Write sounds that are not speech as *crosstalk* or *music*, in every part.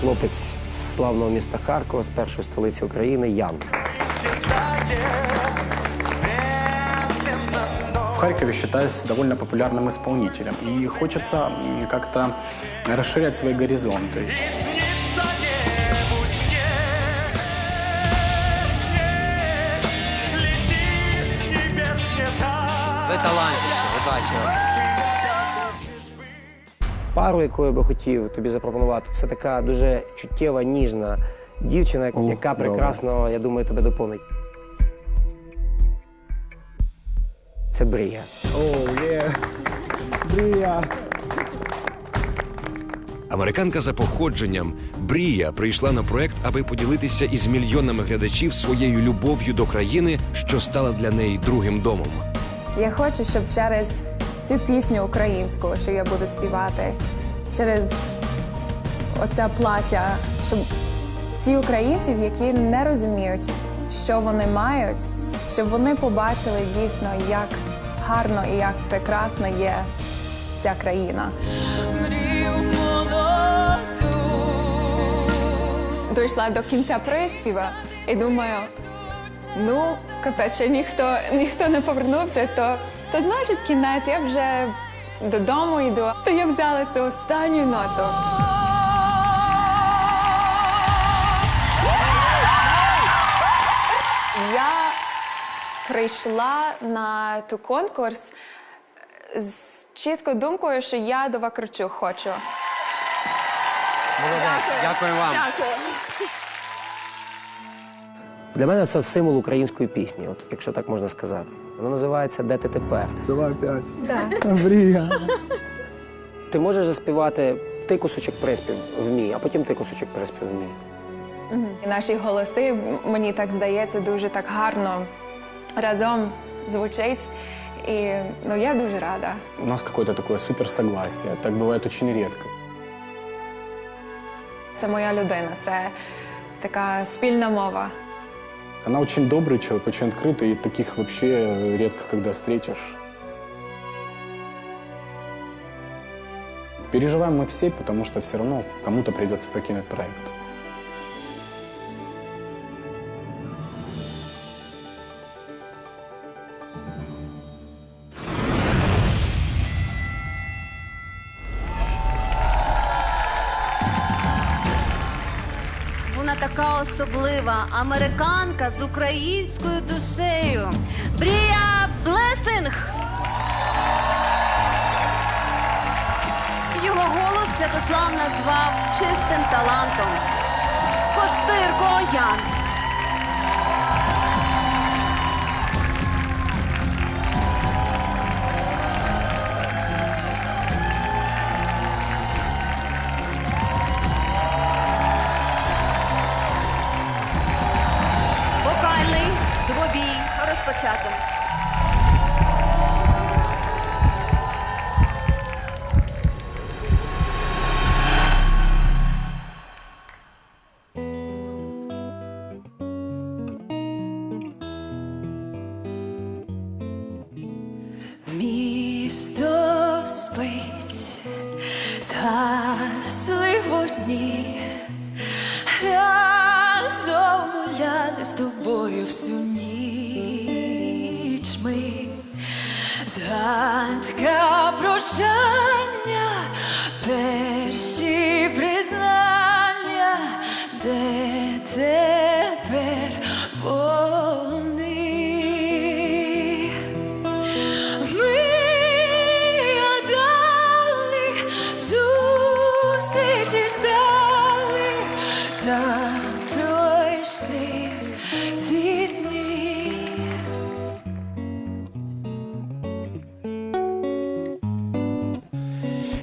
хлопець з славного міста Харкова, з першої столиці України, Ян. В Харькове считаюсь довольно популярным исполнителем. И хочется м, как-то расширять свои горизонты. Ви талантіще, ви бачили. Пару, яку я би хотів тобі запропонувати, це така дуже чуттєва, ніжна дівчина, О, яка добре. прекрасно, я думаю, тебе доповнить. Це Брія. Оу, є. Брія. Американка за походженням Брія прийшла на проект, аби поділитися із мільйонами глядачів своєю любов'ю до країни, що стала для неї другим домом. Я хочу, щоб через цю пісню українську, що я буду співати, через оце плаття, щоб ті українці, які не розуміють, що вони мають, щоб вони побачили дійсно, як гарно і як прекрасно є ця країна. Дійшла до кінця приспіва і думаю, ну, капець, ще ніхто, ніхто не повернувся, то, то значить кінець, я вже додому йду. То я взяла цю останню ноту. Я прийшла на ту конкурс з чіткою думкою, що я до Вакарчук хочу. Молодець, дякую вам. Дякую. Для мене це символ української пісні, от якщо так можна сказати. Воно називається Де ти тепер? Давай п'ять. Брія. *laughs* Ти можеш заспівати ти кусочок приспів вмій, а потім ти кусочок приспів вмій. І наші голоси, мені так здається, дуже так гарно разом звучить. І ну, я дуже рада. У нас какое-то такое суперсогласие. Так бывает очень редко. Це моя людина, це така спільна мова. Она очень добрый человек, очень открытый, и таких вообще редко когда встретишь. Переживаем мы все, потому что все равно кому-то придется покинуть проект. Особлива, американка з українською душею. Брія Блесинг. Його голос Святослав назвав чистим талантом. Костирко Ян. З тобою всю ніч ми. Згадка прощання,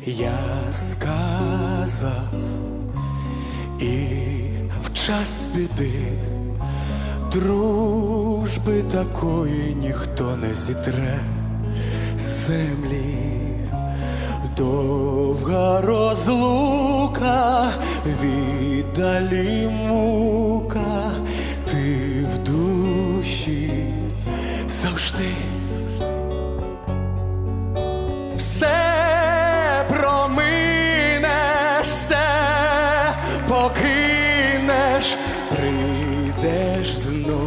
Я сказав і в час біди дружби такої ніхто не зітре землі. Довга розлука, віддалі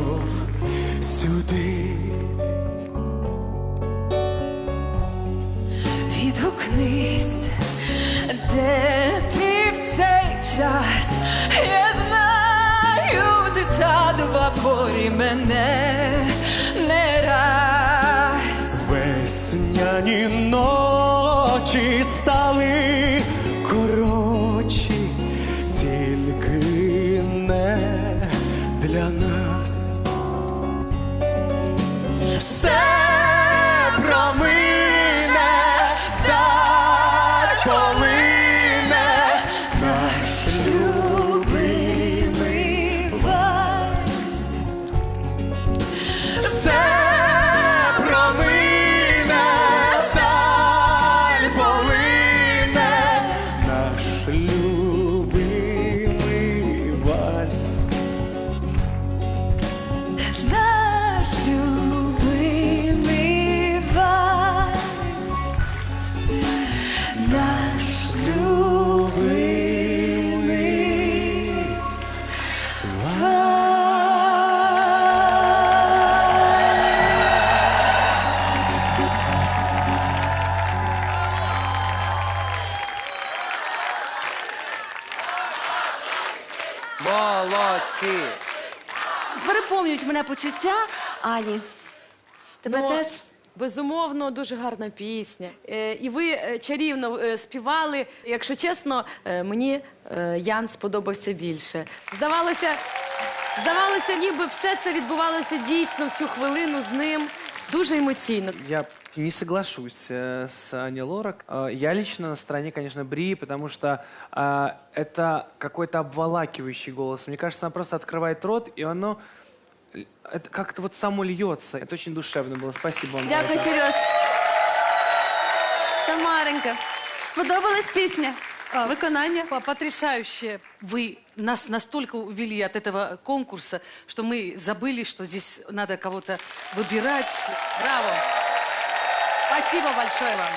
прийшов сюди, відгукнись, де ти в цей час, я знаю, ти задував горі мене не раз. Весняні ночі стали. почуття. Ані, тебе Ну, теж? Безумовно, дуже гарна пісня. Е, і ви е, чарівно е, співали. Якщо чесно, е, мені е, Ян сподобався більше. Здавалося, здавалося, ніби все це відбувалося дійсно в цю хвилину з ним. Дуже емоційно. Я не соглашусь э, с Аней Лорак. Э, я лично на стороне, конечно, Бри, потому что э, это какой-то обволакивающий голос. Мне кажется, она просто открывает рот, и оно э, это как-то вот само льется. Это очень душевно было. Спасибо вам. Дякую. Сереж. Тамаренька, сподобалась пісня? Виконання? По- Потрясающе. Вы нас настолько увели от этого конкурса, что мы забыли, что здесь надо кого-то выбирать. Браво! Спасибо большое вам.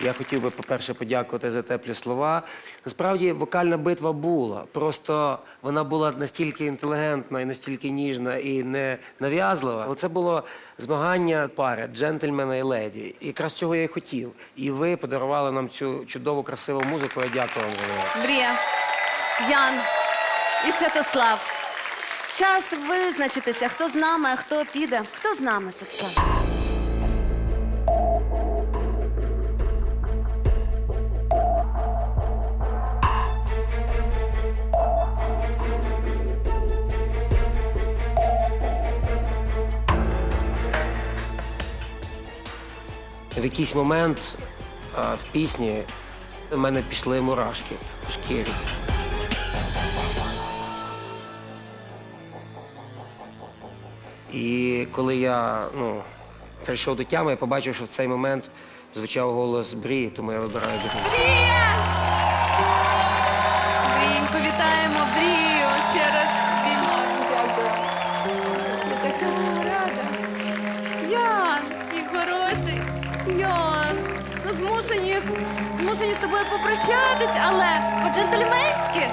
Я хотів би, по-перше, подякувати за теплі слова. Насправді, вокальна битва була. Просто вона була настільки інтелігентна і настільки ніжна і не нав'язлива. Але це було змагання пари джентльмена і леді. І якраз цього я і хотів. І ви подарували нам цю чудову, красиву музику. Я дякую вам. Мрія, Ян і Святослав. Час визначитися, хто з нами, а хто піде. Хто з нами, Святослав? В якийсь момент а, в пісні у мене пішли мурашки по шкірі. І коли я ну, прийшов до тями, я побачив, що в цей момент звучав голос Брі, тому я вибираю Брі. Брія! Брінько, вітаємо Брію хороший. Ну змушені, змушені з тобою попрощатись, але по-джентльменськи.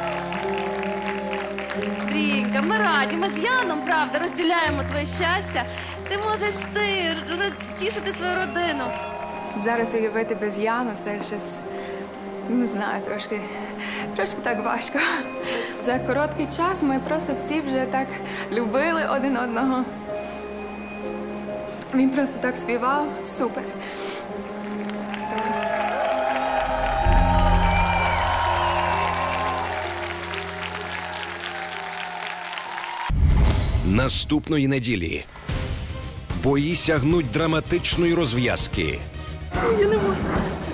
Брінька, ми раді, ми з Яном, правда, розділяємо твоє щастя. Ти можеш ти тішити свою родину. Зараз уявити без Яну це щось. Не знаю, трошки, трошки так важко. За короткий час ми просто всі вже так любили один одного. Він просто так співав. Супер. Наступної неділі бої сягнуть драматичної розв'язки.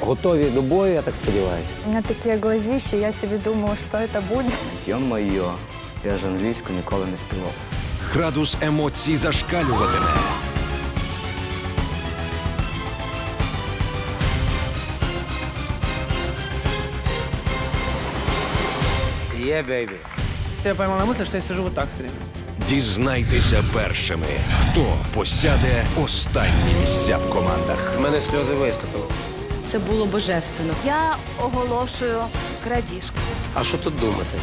Готові до бою, я так сподіваюся. У мене такі глазища, я собі думала, що це буде. Йо-моє, я ж англійську ніколи не співав. Градус емоцій зашкалюватиме. Є, бейбі. Я поймала на що я сижу вот так все время. Дізнайтеся першими, хто посяде останні місця в командах. У мене сльози виступили. Це було божественно. Я оголошую крадіжку. А що тут думати?